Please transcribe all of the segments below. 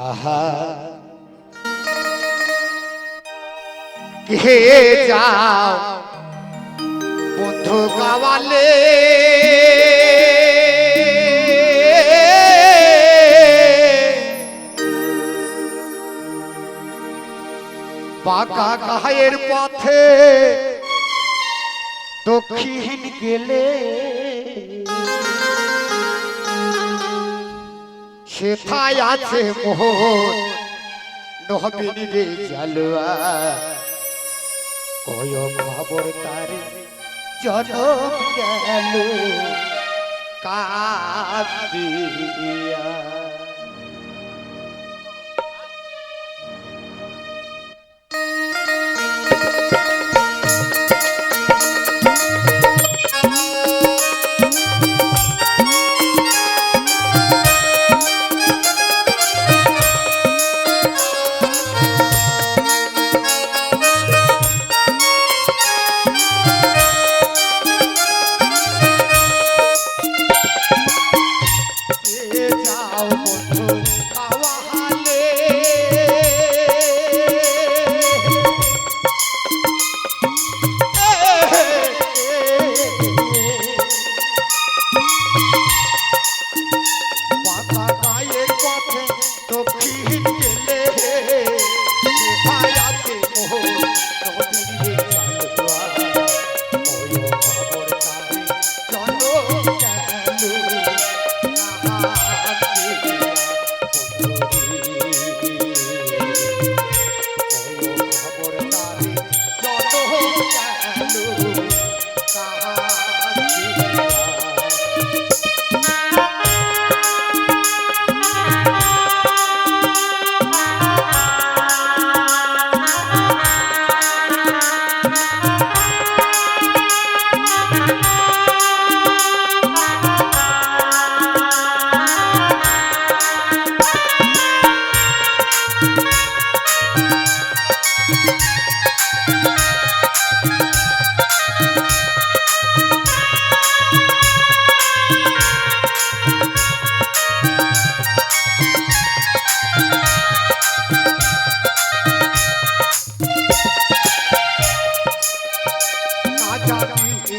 আহা। কে যাও বন্ধু গাওয়ালে পাকা গায়ের পথে দক্ষিণ গেলে সেথায় আছে মোহন নহবিন রে জালুয়া। কয় খবর তার জনম গেল। কাঁদিয়া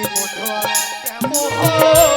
মধুয়া কেমন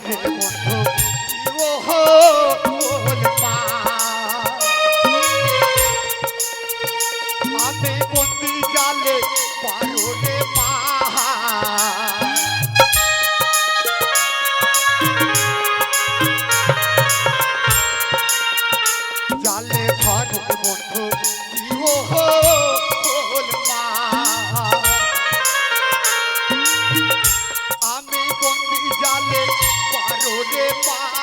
ধরে বন্ধু বন্দি জালে পারোলে মা জালে ধরে বন্ধু ওহো